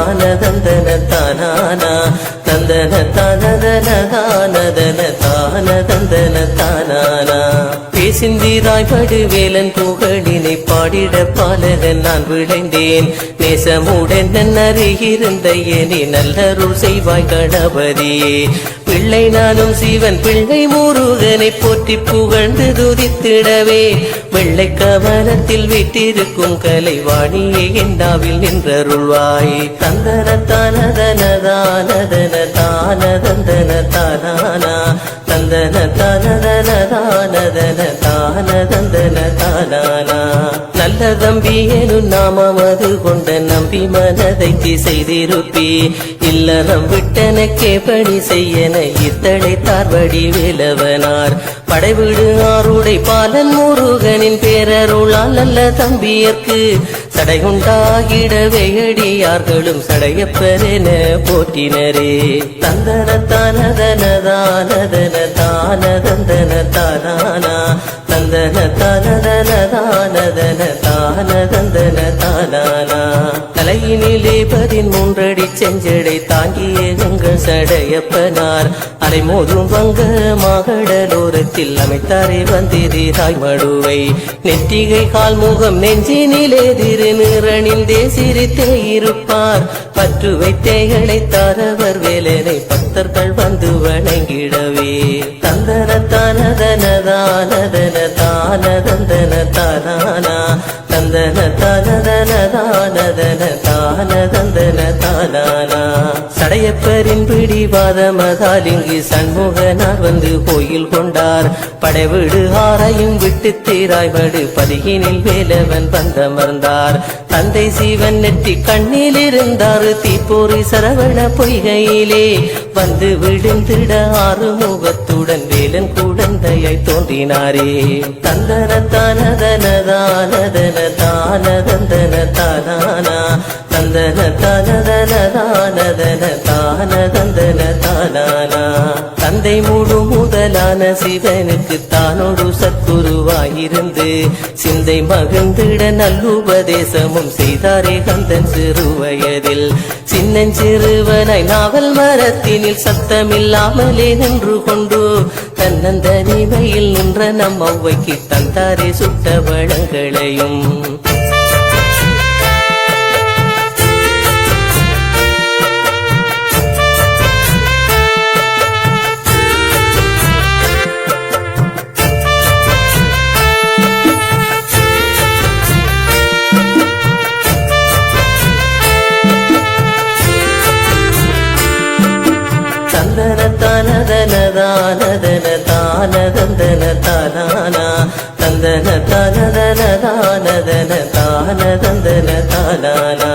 தானதன தான தந்தன தானானா தந்தன தானதன தானதன தான தந்தன தானானா பேசிந்திராய் படுவேலன் புகழி பாடிட பாலகன் நான் விளைந்தேன். நேசமுடன் அருகிருந்த எனி நல்லருள் செய்வாய் கணபதியே பிள்ளை நானும் சிவன் பிள்ளை முருகனை போற்றி புகழ்ந்து துதித்திடவே. வெள்ளை கவனத்தில் கலை கலைவாணியே என்னாவில் நின்றருள்வாய். தந்தன தானதன தானதன தானதந்தன தானானா தந்தன தானதன தானதன தானதந்தன தானானா நல்ல தம்பி எனும் நாமமது கொண்ட நம்பி மனதை செய்திருப்பி இல்லறம் விட்டனக்கே பணி செய்யன இத்தளை தார்வடி வேலவனார். படைவிடு ஆருடை பாலன் முருகனின் பேரருளால் அல்ல தம்பியர்க்கு. சடையுண்டாகிடவே அடியார்களும் சடையப்பரென போற்றினரே. தந்தன தானதன தானதன தானதந்தன தானானா. தந்தன தானதன தானதன தானதந்தன தானானா. தலையினிலே பதிமூன்றடி செஞ்சடை தாங்கிய எங்கள் சடையப்பனார். அலைமோதும் வங்க மாகடலோரத்தில் அமைத்தாரே வந்திராய் மடுவை நெற்றிகை கால் முகம் நெஞ்சினிலே திருநிறனில் சிரித்தே இருப்பார். பற்று வைத்தேகளை தாரவர் வேலனை பக்தர்கள் வந்து வணங்கிடவே. தானதன தானதன தானதந்தன தானானா. தந்தன தானதன தானதன தானதந்தன தானானா. சடையப்பரின் பிடிவாத இங்கு சண்முகனார் வந்து கோயில் கொண்டார். படைவிடு ஆராயும் விட்டு தீராய்வடு பதிகினில் வேலவன் வந்தமர்ந்தார். தந்தை சிவன் நெற்றி கண்ணில் இருந்தார் தீப்போரி சரவண பொய்கையிலே வந்து விழுந்திட ஆறு முகத்துடன் வேலன் குழந்தையாய் தோன்றினாரே. தந்தன தானதன தானதன தானதந்தன தானானா தந்தன தானதன தானதன தானதந்தன தானானா தந்தை முழு முதலான சிவனுக்கு தானொரு சத்குருவாயிருந்து சிந்தை மகிழ்ந்திட நல்லுபதேசமும் செய்தாரே கந்தன் சிறுவயதில். சின்னஞ்சிறுவனை நாவல் மரத்தினில் சத்தமில்லாமலே நின்று கொண்டு தன்னந்தனிமையில் நின்ற நம் ஔவைக்கு தந்தாரே சுட்ட வளங்களையும். தானதன தானதந்தன தானானா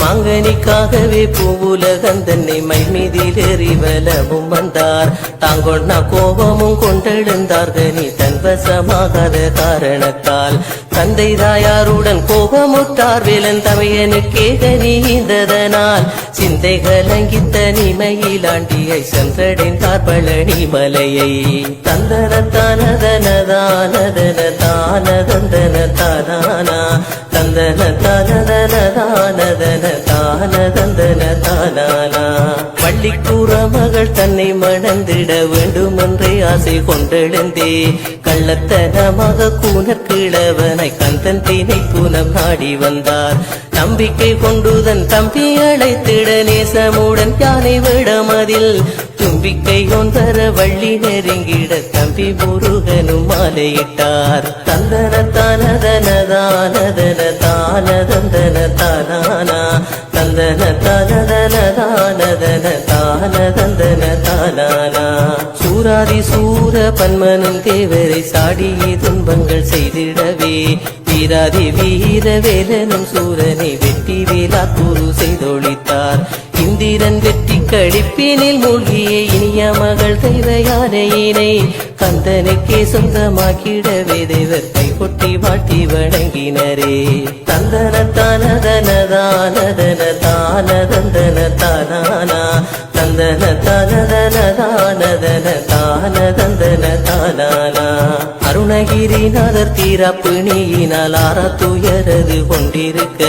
மாங்கனிக்காகவே பூவுலகன் தன்னை மைமீதில் எறிவலமும் வந்தார். தாங்கொன்னா கோபமும் கொண்டெழுந்தார் கனி தன்வசமாகாத காரணத்தால். தந்தை தாயாருடன் கோபமுட்டார் வேலன் தமையனுக்கே கனிந்ததனால் சிந்தை கலங்கித்த நிமையிலாண்டியை சென்றடைந்தார் பழனி மலையை. தந்தன தானதன தானதந்தன தானானா தந்தன தானதன தானதந்தன தானானா பள்ளிக்கூற மகள் தன்னை மணந்திட வேண்டும் என்றே ஆசை கொண்டெழுந்தே. கள்ளத்தனமாக கூனர் கிழவனை கந்தன் தீனை பூனம் நாடி வந்தார். நம்பிக்கை கொண்டுதன் தம்பி அழைத்திட நேசமுடன் யானை விடமதில் தும்பிக்கை ஒன்றர வள்ளி நெருங்கிட தம்பி முருகனும் மாலையிட்டார். தந்தன தானதன தானதந்தன தானானா. தந்தன தானதன தானதந்தன தானானா. சூராதி சூர பன்மனும் தேவரை சாடிய துன்பங்கள் செய்திடவே. வீராதி வீர வேலனும் சூரனை வெட்டி வேலா கூறு செய்தொழித்தார். இந்திரன் வெற்றி கழிப்பினில் மூழ்கிய இனிய மகள் தெய்வ கந்தனுக்கே சொந்தமாக்கிடவே தேவர் கை கொட்டி வாட்டி வணங்கினரே தந்தன தானதன தானதன தானதந்தன தானானா தந்தன தானதன தானதன தானதந்தன தானானா கருணகிரிநாதர் தீரப்பு நீயினால் ஆறா துயரது கொண்டிருக்க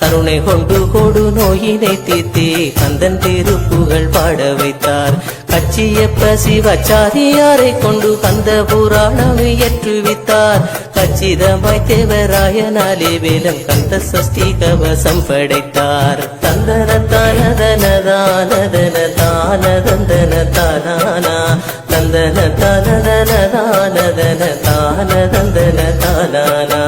கருணை கொண்டு கொடு நோயினை தீர்த்தே. கந்தன் திருப்புகழ் பாட வைத்தார். கச்சியப்ப சிவாச்சாரியாரை கொண்டு கந்த புராணம் இயற்றுவித்தார் கச்சிதமாய் தேவராயனாலே வேலம் கந்த சஷ்டி கவசம் படைத்தார் தந்தன தானதனதானதன தானதந்தன தானானா தந்தன தானதனதானதன தானதந்தன தானானா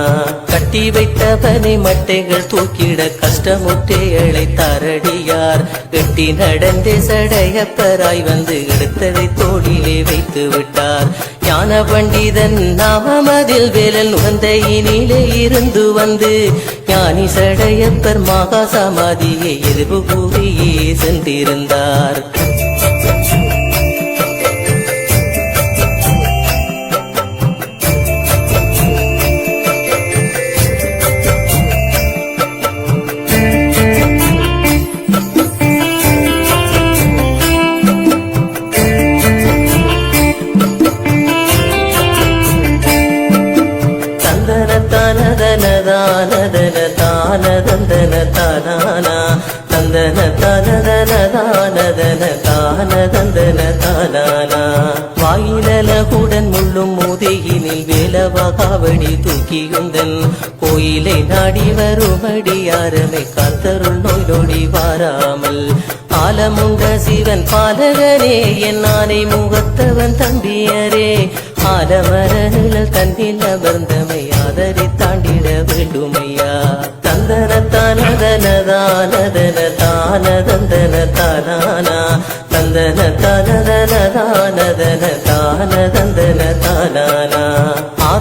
கட்டி வைத்தவனை மட்டைகள் தூக்கிட கஷ்டமுற்றே அழைத்தாரடியார் கட்டி நடந்தே சடையப்பராய் வந்து எடுத்ததை தோளிலே வைத்து விட்டார். ஞான பண்டிதன் நாமமதில் வேலன் உகந்தையினிலே இருந்து வந்து ஞானி சடையப்பர் மகா சமாதியை எதிர்வு கூறியே சென்றிருந்தார். தானானா தந்தன தனதனதானதன தானதந்தன தானானா. வாயிலகுடன் முள்ளும் முதையினில் வேலவகாவடி தூக்கியுந்தன் கோயிலை நாடி வருமடியாரமை காத்தருள் நோய் நொடி வாராமல். ஆலமுண்ட சிவன் பாலகனே என் ஆனை முகத்தவன் தம்பியரே. ஆலமர தன்னில் அமர்ந்தமை ஆதரி தாண்டிட வேண்டுமையா. தந்தன தானதனதானதன தானதந்தன தானானா தந்தன தானதன தானதந்தன தானானா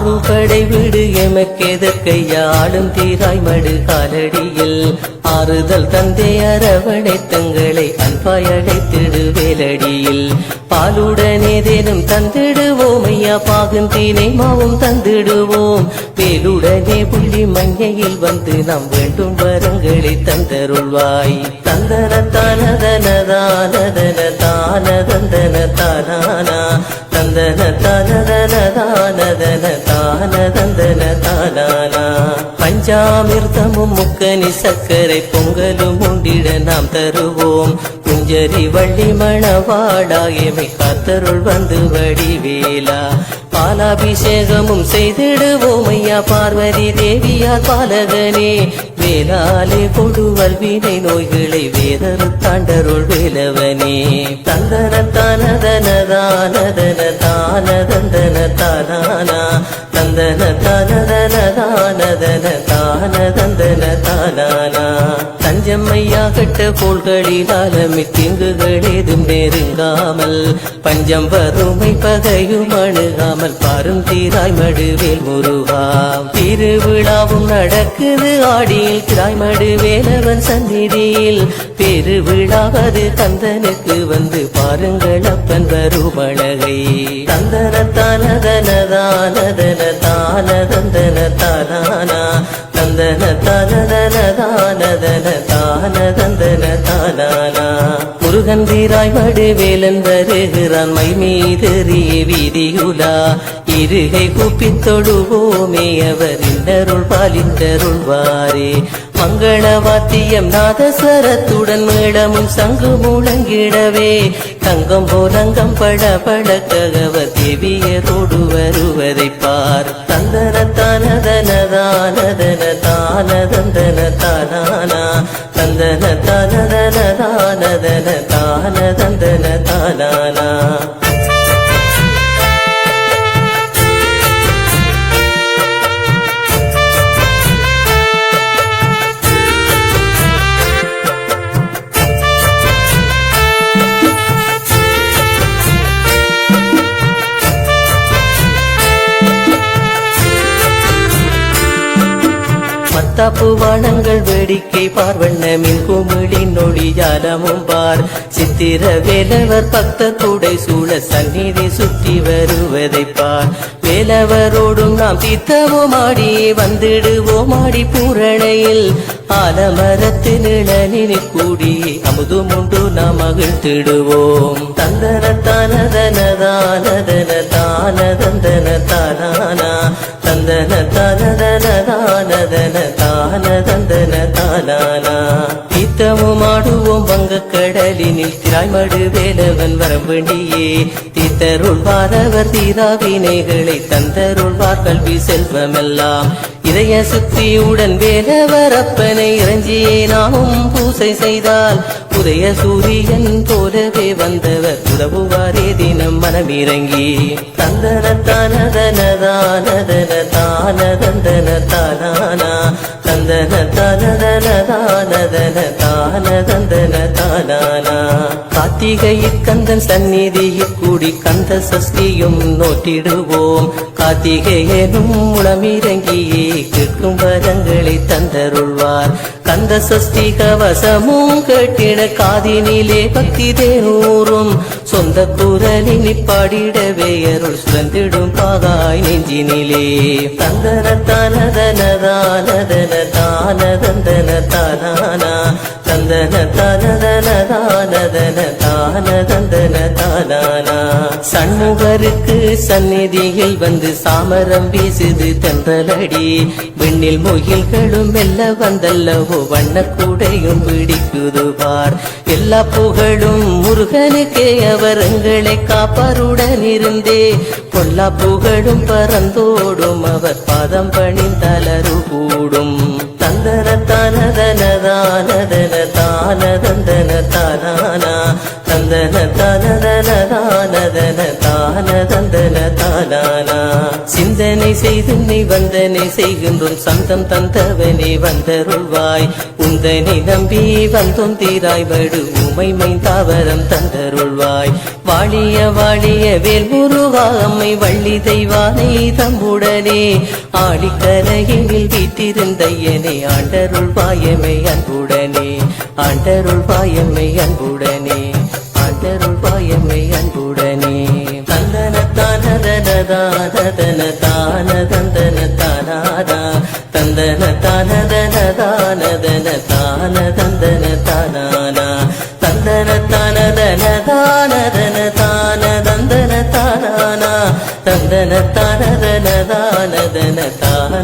ஆறுபடை படைவிடு எமக்கெதற்கையா ஆளும் தீராய் மடு காலடியில். ஆறுதல் தந்தை அரவணைத்தங்களை அன்பாய் அடைத்திடு வேலடியில். பாலுடனே தேனும் தந்திடுவோம் ஐயா பாகும் தீனை மாவும் தந்திடுவோம். வேலுடனே புள்ளி மஞ்சையில் வந்து நாம் வேண்டும் வரங்களை தந்தருள்வாய். தந்தன தானதன தானதனதானதன தானதந்தன தானானா தந்தன தனதன தானதனதானதன தானதந்தன தானானா பஞ்சாமிர்தமும் முக்கனி சர்க்கரை பொங்கலும் உண்டிட நாம் தருவோம். குஞ்சரி வள்ளி மணவாடாயமை காத்தருள் வந்து வடிவேலா. பாலாபிஷேகமும் செய்திடுவோம் ஐயா பார்வதி தேவியார் பாலகனே. வேலாலே கொடுவர் வீணை நோய்களை வேதரு தாண்டருள் வேலவனே. தந்தன தானதன தானதன தானதந்தன தானானா. தந்தன தானதனதானதன தானதந்தன தானானா. தஞ்சம்மையா கட்ட கோள்களிலாலமி மித்திங்குகள் ஏதும் நெருங்காமல் பஞ்சம் வறுமை பகையும் அணுகாமல் பாரும் தீராய் மடுவேல் முருகா. திருவிழாவும் நடக்குது ஆடியில் திராய் மடுவேலவன் சந்நிதியில். பெருவிழாவது தந்தனுக்கு வந்து பாருங்கள் அப்பன் வருமழகை தந்தன தானதனதானதன தானதந்தன தானானா தந்தன தானதனதானதன தானதந்தன தானானா முருகன் வீராய் வடுவேலன் வருகிறான் மை மீதறிய வீதியுலா. இருகை கூப்பித் தொழுவோமே அவர் இன்னருள் பாலிந்தருள்வாரே மங்கள வாத்தியம் நாதசரத்துடன் மேளமும் சங்கு முழங்கிடவே தங்கம் போலங்கம் பட பட படக்ககவர் தேவியரோடு வருவதை பார். தந்தன தானதனதானதன தானதந்தன தானானா தந்தன தானதனதானதன தானதந்தன தானானா மத்தாப்பு வானங்கள் வேடிக்கை பார்வண்ணமின் குமிழி நொடி ஜாலமும் பார். சித்திர வேலவர் பக்த கூடை சூழ சந்நிதி சுற்றி வருவதை பார். வேலவரோடும் நாம் தீர்த்தவோம் ஆடி வந்திடுவோம் ஆடி பூரணையில். ஆலமரத்து நிழலினி கூடி அமுதும் உண்டு நாம் மகிழ்த்திடுவோம் தந்தன தானதன தானதன தானதந்தன தானானா. தந்தன தனதன தானதன தானதந்தன தானானா தீத்தமும் ஆடுவோம் வங்க கடலினில் திராய்மடு வேலவன் வரம்பணியே. தீத்தருள்வாரவர் தீராவினைகளை தந்தருள்வார் கல்வி செல்வமெல்லாம். இதய சுத்தியுடன் வேலவர் அப்பனை இறஞ்சியே. நாமும் பூசை செய்தால் உதய சூரியன் போலவே வந்தவர் உதவுவாரே தினம் மனமிறங்கி. தந்தன தானதன தானதன தானதந்தன தானானா. தந்தன தானதன தானதன தானதந்தன தானானா. கார்த்திகையில் கந்தன் சந்நிதியில் கூடி கந்த சஷ்டியும் நோட்டிடுவோம் கார்த்திகேயனும் முளமிறங்கியே கேட்கும் வரங்களை தந்தருள்வார். கந்த சஷ்டி கவசமும் கேட்டிட காதினிலே பக்தி தேனூரும் சொந்த குரலினி பாடிடவே அருள் சுரந்திடும் பாகாய் நெஞ்சினிலே. தந்தன தானதன தானதன தானதந்தன தானானா தந்தன தனதன தானதன தானதந்தன தானானா. சண்முகருக்கு சந்நிதியில் வந்து சாமரம் வீசுது தென்றலடி. விண்ணில் முகில்களும் மெல்ல வந்தல்லவோ வண்ணக்கூடையும் பிடிக்குது பார். எல்லா புகழும் முருகனுக்கே அவர் எங்களை காப்பாருடன் இருந்தே. பொல்லா புகழும் பறந்தோடும் அவர் பாதம் பணி பணிந்தலரு கூடும். தந்தன தானதன தானதன தானதந்தன தானானா தந்தன தானதன தானதன தானதந்தன தானானா சிந்தனை செய்து நீ வந்தனை செய்கின்றோம் சந்தம் தந்தவனே வந்தருள்வாய். உந்தனை நம்பி வந்தோம் தீராய் வடு உமை தாவரம் தந்தருள்வாய். வாழிய வாழிய வேல் முருகா அம்மை வள்ளி தெய்வானை தம்புடனே. ஆடிக்கரையினில் வீட்டிருந்த என்னை ஆண்டருள் பாயமை அன்புடனே ஆண்டருள் பாயமை அன்புடனே. ஆண்டருள் பாயமை அன்புடனே. தந்தன தானதன தான தந்தன தானாதா தந்தன தானதன தானதன தான தந்தன தானானா தந்தன தானதன தானதன தான தந்தன தானானா தந்தன தானதன தானதன தான